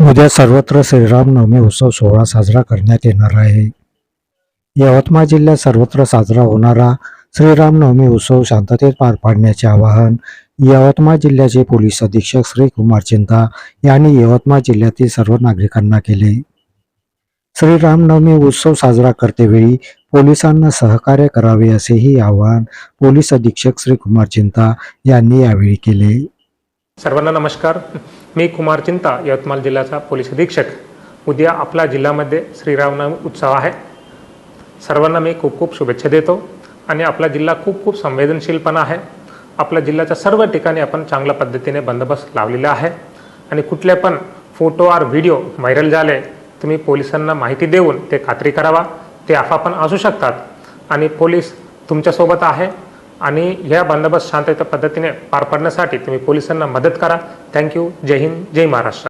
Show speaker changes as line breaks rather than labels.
उद्या सर्वत्र श्रीरामनवमी उत्सव सोहळा साजरा करण्यात येणार आहे. यवतमाळ जिल्ह्यात सर्वत्र साजरा होणारा श्रीरामनवमी उत्सव शांततेत पार पाडण्याचे आवाहन यवतमाळ जिल्ह्याचे पोलीस अधीक्षक श्री कुमार चिंता यांनी यवतमाळ जिल्ह्यातील सर्व नागरिकांना केले. श्रीरामनवमी उत्सव साजरा करतेवेळी पोलिसांना सहकार्य करावे असेही आवाहन पोलीस अधीक्षक श्री कुमार चिंता यांनी यावेळी केले.
सर्वांना नमस्कार. मी कुमार चिंता यवतमाळ जिल्ह्याचा पोलीस अधीक्षक. उद्या आपला जिल्ह्यामध्ये श्रीरामनवमी उत्सव आहे. सर्वांना मी खूप खूप शुभेच्छा देतो आणि आपला जिल्हा खूप खूप संवेदनशीलपणा आहे. आपल्या जिल्ह्याच्या सर्व ठिकाणी आपण चांगल्या पद्धतीने बंदोबस्त लावलेला आहे. आणि कुठले पण फोटो आर व्हिडिओ व्हायरल झाले तुम्ही पोलिसांना माहिती देऊन ते खात्री करावा. ते अफवा पण असू शकतात. आणि पोलीस तुमच्यासोबत आहे. आणि या बंदोबस्त शांतता पद्धतीने पार पाडण्यासाठी तुम्ही पोलिसांना मदत करा. थँक्यू जय हिंद. जय महाराष्ट्र.